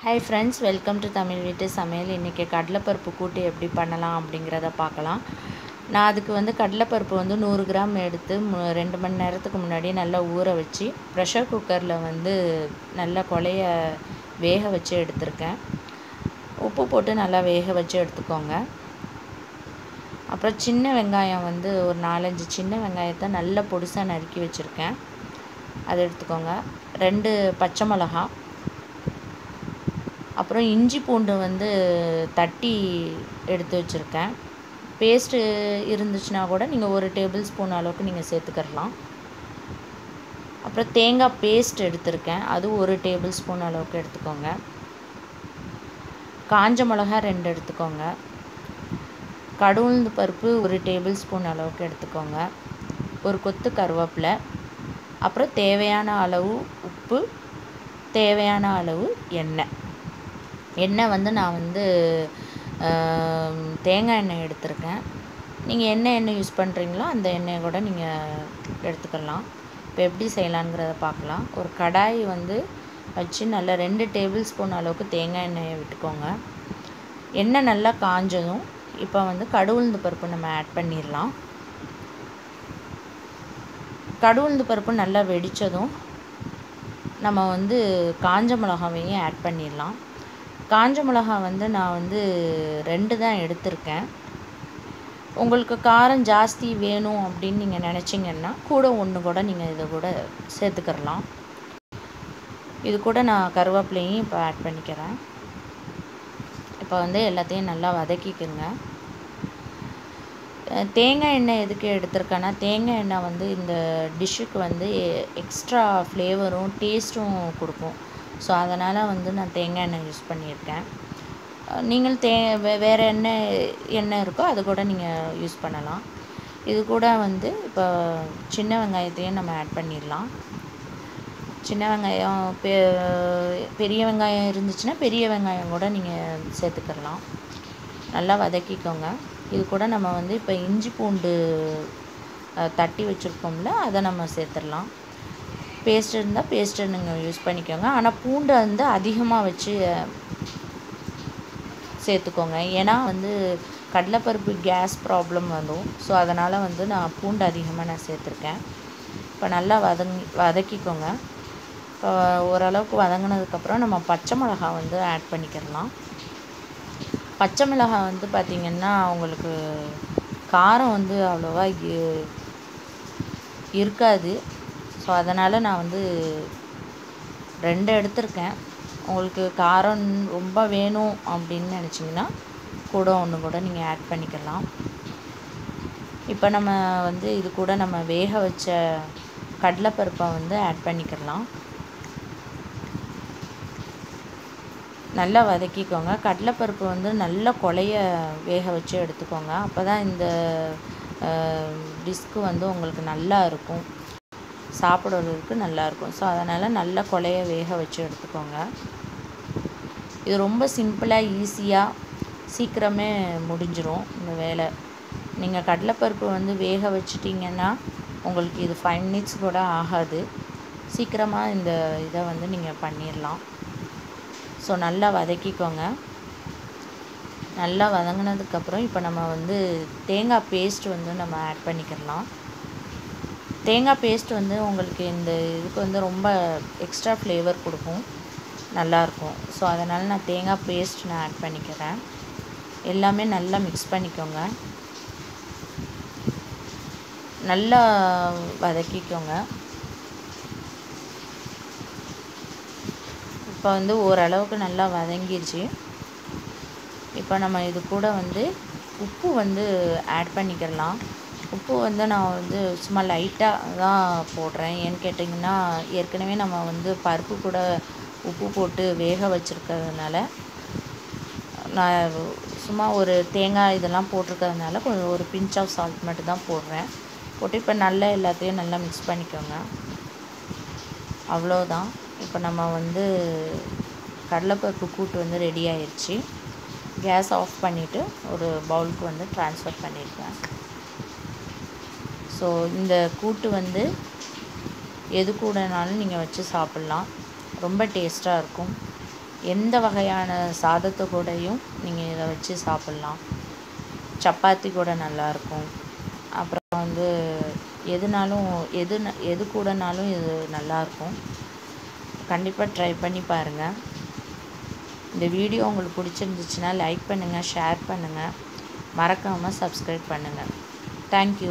Hi friends welcome to Tamil வீட்டு சமையல். இன்றைக்கி கடலைப்பருப்பு கூட்டு எப்படி பண்ணலாம் அப்படிங்கிறத பார்க்கலாம். நான் அதுக்கு வந்து கடலைப்பருப்பு வந்து நூறு கிராம் எடுத்து மு ரெண்டு மணி நேரத்துக்கு முன்னாடி நல்லா ஊற வச்சு ப்ரெஷர் குக்கரில் வந்து நல்லா கொலைய வேக வச்சு எடுத்திருக்கேன். உப்பு போட்டு நல்லா வேக வச்சு எடுத்துக்கோங்க. அப்புறம் சின்ன வெங்காயம் வந்து ஒரு நாலஞ்சு சின்ன வெங்காயத்தை நல்லா பொடிசாக நறுக்கி வச்சுருக்கேன். அதை எடுத்துக்கோங்க. ரெண்டு பச்சை மிளகா அப்புறம் இஞ்சி பூண்டு வந்து தட்டி எடுத்து வச்சுருக்கேன். பேஸ்ட்டு இருந்துச்சுன்னா கூட நீங்கள் ஒரு டேபிள் ஸ்பூன் அளவுக்கு நீங்கள் சேர்த்துக்கிறலாம். அப்புறம் தேங்காய் பேஸ்ட் எடுத்திருக்கேன். அது ஒரு டேபிள் ஸ்பூன் அளவுக்கு எடுத்துக்கோங்க. காஞ்ச மிளகா ரெண்டு எடுத்துக்கோங்க. கடுவுளுந்து பருப்பு ஒரு டேபிள் ஸ்பூன் அளவுக்கு எடுத்துக்கோங்க. ஒரு கொத்து கருவேப்பிலை. அப்புறம் தேவையான அளவு உப்பு தேவையான அளவு எண்ணெய். எண்ணெய் வந்து நான் வந்து தேங்காய் எண்ணெய் எடுத்திருக்கேன். நீங்கள் என்ன எண்ணெய் யூஸ் பண்ணுறீங்களோ அந்த எண்ணெயை கூட நீங்கள் எடுத்துக்கலாம். இப்போ எப்படி செய்யலாங்கிறத பார்க்கலாம். ஒரு கடாய் வந்து வச்சு நல்லா ரெண்டு டேபிள் ஸ்பூன் அளவுக்கு தேங்காய் எண்ணெயை விட்டுக்கோங்க. எண்ணெய் நல்லா காஞ்சதும் இப்போ வந்து கடுவுளுந்து பருப்பு நம்ம ஆட் பண்ணிடலாம். கடுவுளுந்து பருப்பு நல்லா வெடித்ததும் நம்ம வந்து காஞ்ச மிளகாவையும் ஆட் பண்ணிடலாம். காஞ்ச மிளகா வந்து நான் வந்து ரெண்டு தான் எடுத்திருக்கேன். உங்களுக்கு காரம் ஜாஸ்தி வேணும் அப்படின்னு நீங்கள் நினச்சிங்கன்னா கூட ஒன்று கூட நீங்கள் இதை கூட சேர்த்துக்கிறலாம். இது கூட நான் கருவேப்பிலையும் இப்போ ஆட் பண்ணிக்கிறேன். இப்போ வந்து எல்லாத்தையும் நல்லா வதக்கிக்குங்க. தேங்காய் எண்ணெய் எதுக்கு எடுத்திருக்கேன்னா தேங்காய் எண்ணெய் வந்து இந்த டிஷ்ஷுக்கு வந்து எக்ஸ்ட்ரா ஃப்ளேவரும் டேஸ்ட்டும் கொடுக்கும். ஸோ அதனால் வந்து நான் தேங்காய் எண்ணெய் யூஸ் பண்ணியிருக்கேன். நீங்கள் தே வே வேறு எண்ணெய் எண்ணெய் இருக்கோ அது கூட நீங்கள் யூஸ் பண்ணலாம். இது கூட வந்து இப்போ சின்ன வெங்காயத்தையும் நம்ம ஆட் பண்ணிடலாம். சின்ன வெங்காயம் பெ பெரிய வெங்காயம் இருந்துச்சுன்னா பெரிய வெங்காயம் கூட நீங்கள் சேர்த்துக்கிடலாம் நல்லா வதக்கிக்கோங்க. இது கூட நம்ம வந்து இப்போ இஞ்சி பூண்டு தட்டி வச்சுருக்கோம்ல அதை நம்ம சேர்த்துடலாம். பேஸ்ட் இருந்தால் பேஸ்ட்டு நீங்கள் யூஸ் பண்ணிக்கோங்க. ஆனால் பூண்டை வந்து அதிகமாக வச்சு சேர்த்துக்கோங்க. ஏன்னா வந்து கடலைப்பருப்பு கேஸ் ப்ராப்ளம் வரும். ஸோ அதனால் வந்து நான் பூண்டு அதிகமாக நான் சேர்த்துருக்கேன். இப்போ நல்லா வதங்கி வதக்கிக்கோங்க. இப்போ ஓரளவுக்கு வதங்கினதுக்கப்புறம் நம்ம பச்சை மிளகா வந்து ஆட் பண்ணிக்கிடலாம் பச்சை மிளகா வந்து பார்த்திங்கன்னா உங்களுக்கு காரம் வந்து அவ்வளோவா இருக்காது. ஸோ அதனால் நான் வந்து ரெண்டு எடுத்திருக்கேன். உங்களுக்கு காரம் ரொம்ப வேணும் அப்படின்னு நினச்சிங்கன்னா கூட ஒன்று கூட நீங்கள் ஆட் பண்ணிக்கலாம். இப்போ நம்ம வந்து இது கூட நம்ம வேக வச்ச கடலைப்பருப்பை வந்து ஆட் பண்ணிக்கலாம். நல்லா வதக்கிக்கோங்க. கடலைப்பருப்பு வந்து நல்லா கொலைய வேக வச்சு எடுத்துக்கோங்க. அப்போ தான் இந்த டிஸ்க்கு வந்து உங்களுக்கு நல்லா இருக்கும். சாப்பிடுறதுக்கு நல்லாயிருக்கும். ஸோ அதனால் நல்லா கொலைய வேக வச்சு எடுத்துக்கோங்க. இது ரொம்ப சிம்பிளாக ஈஸியாக சீக்கிரமே முடிஞ்சிடும் இந்த வேலை. நீங்கள் கடலைப்பருப்பு வந்து வேக வச்சிட்டிங்கன்னா உங்களுக்கு இது ஃபைவ் மினிட்ஸ் கூட ஆகாது. சீக்கிரமாக இந்த இதை வந்து நீங்கள் பண்ணிடலாம். ஸோ நல்லா வதக்கிக்கோங்க. நல்லா வதங்கினதுக்கப்புறம் இப்போ நம்ம வந்து தேங்காய் பேஸ்ட் வந்து நம்ம ஆட் பண்ணிக்கிடலாம். தேங்காய் பேஸ்ட் வந்து உங்களுக்கு இந்த இதுக்கு வந்து ரொம்ப எக்ஸ்ட்ரா ஃப்ளேவர் கொடுக்கும். நல்லாயிருக்கும். ஸோ அதனால் நான் தேங்காய் பேஸ்ட் நான் ஆட் பண்ணிக்கிறேன். எல்லாமே நல்லா மிக்ஸ் பண்ணிக்கோங்க. நல்லா வதக்கிக்கோங்க. இப்போ வந்து ஓரளவுக்கு நல்லா வதங்கிடுச்சு இப்போ நம்ம இது கூட வந்து உப்பு வந்து ஆட் பண்ணிக்கிறலாம். உப்பு வந்து நான் வந்து சும்மா லைட்டாக தான் போடுறேன். ஏன்னு கேட்டிங்கன்னா ஏற்கனவே நம்ம வந்து பருப்பு கூட உப்பு போட்டு வேக வச்சுருக்கிறதுனால நான் சும்மா ஒரு தேங்காய் இதெல்லாம் போட்டிருக்கிறதுனால கொஞ்சம் ஒரு பிஞ்ச் ஆஃப் சால்ட் மட்டும் தான் போடுறேன். போட்டு இப்போ நல்லா எல்லாத்தையும் நல்லா மிக்ஸ் பண்ணிக்கோங்க. அவ்வளோதான் இப்போ நம்ம வந்து கடலைப்பருப்பு கூட்டு வந்து ரெடி ஆயிடுச்சு கேஸ் ஆஃப் பண்ணிவிட்டு ஒரு பவுலுக்கு வந்து ட்ரான்ஸ்ஃபர் பண்ணியிருக்கேன் ஸோ இந்த கூட்டு வந்து எது கூடனாலும் நீங்கள் வச்சு சாப்பிட்லாம். ரொம்ப டேஸ்ட்டாக இருக்கும். எந்த வகையான சாதத்தை கூடயும் நீங்கள் இதை வச்சு சாப்பிட்லாம். சப்பாத்தி கூட நல்லாயிருக்கும் அப்புறம் வந்து எதுனாலும் எது எது கூடனாலும் இது நல்லாயிருக்கும் கண்டிப்பாக ட்ரை பண்ணி பாருங்கள் இந்த வீடியோ உங்களுக்கு பிடிச்சிருந்துச்சுன்னா லைக் பண்ணுங்கள் ஷேர் பண்ணுங்கள் மறக்காமல் சப்ஸ்கிரைப் பண்ணுங்கள் தேங்க்யூ